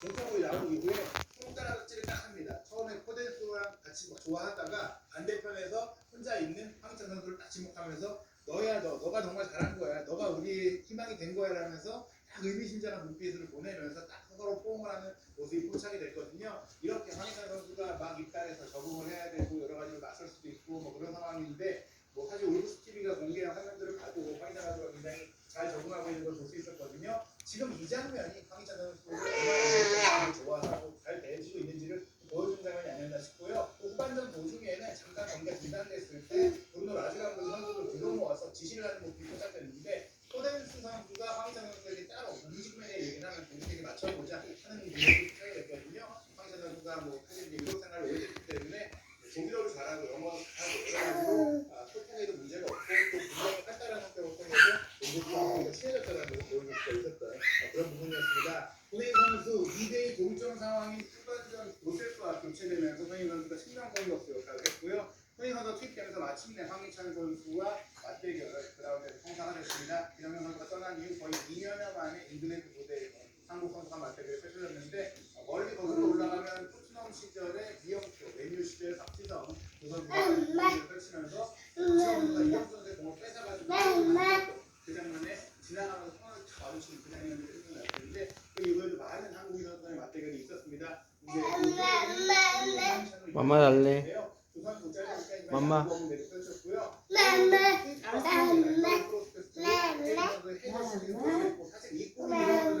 동창고에 나온 이후에 손가락질을 딱 합니다. 처음에 코덴스랑 같이 막 좋아하다가 반대편에서 혼자 있는 황희찬 선수를 딱 지목하면서 너야 너, 너가 정말 잘한 거야. 너가 우리 희망이 된 거야 라면서 딱 의미심장한 눈빛을 보내면서 딱 서로 포옹을 하는 모습이 포착이 됐거든요. 이렇게 황희찬 선수가 막 입단해서 적응을 해야 되고 여러 가지로 맞설 수도 있고 뭐 그런 상황인데 뭐 사실 울브스 TV가 공개한 화면들을 봐도 황희찬 선수가 굉장히 잘 적응하고 있는 걸 볼 수 있었거든요. 지금 이 장면이 황희찬 선수 중단됐을 때 브루노 라즈라고 선수를 들어 모아서 지시를 하는 모습이 포착됐는데 토덴스 선수가 황희찬 선수에게 따로 뮤직맨의 얘기를 하면 본인에게 맞춰보자 하는 모습이 포착이 됐거든요. 황희찬 선수가 뭐 사실 유럽 생활을 오래 했기 때문에 독일어를 잘하고 영어도 잘하고 그래가지고 아, 소통에도 문제가 없고 또 굉장히 간단한 성격을 통해서 공격수가 친해졌다는 걸 보여줄 수가 있었던 아, 그런 부분이었습니다. 손흥민 선수 2대2 동점 상황인 후반전 로셀스와 교체되면서 손흥민 선수가 신장 공격수 역할을 했고요. 손흥민 선수가 투입되면서 마침내 황희찬 선수와 맞대결을 그라운드에서 성사하셨습니다. 김영현 선수가 떠난 이후 거의 2년여 만에 잉글랜드 무대에서 한국 선수가 맞대결을 펼쳐졌는데 어, 멀리 거슬러 올라가면 토트넘 시절에 이영표, 메뉴 시절 박지성 두 선수가 맞대결을 펼치면서 박지성 선수가 이영표 선수의 공을 뺏어가지고 그 장면에 지나가면서 손을 다 마주치는 그 장면이 생각났는데 그 이후에도 많은 한국인 선수의 맞대결이 있었습니다. 이제 맘마 달래. 두산 국자리니까 맘마. 보면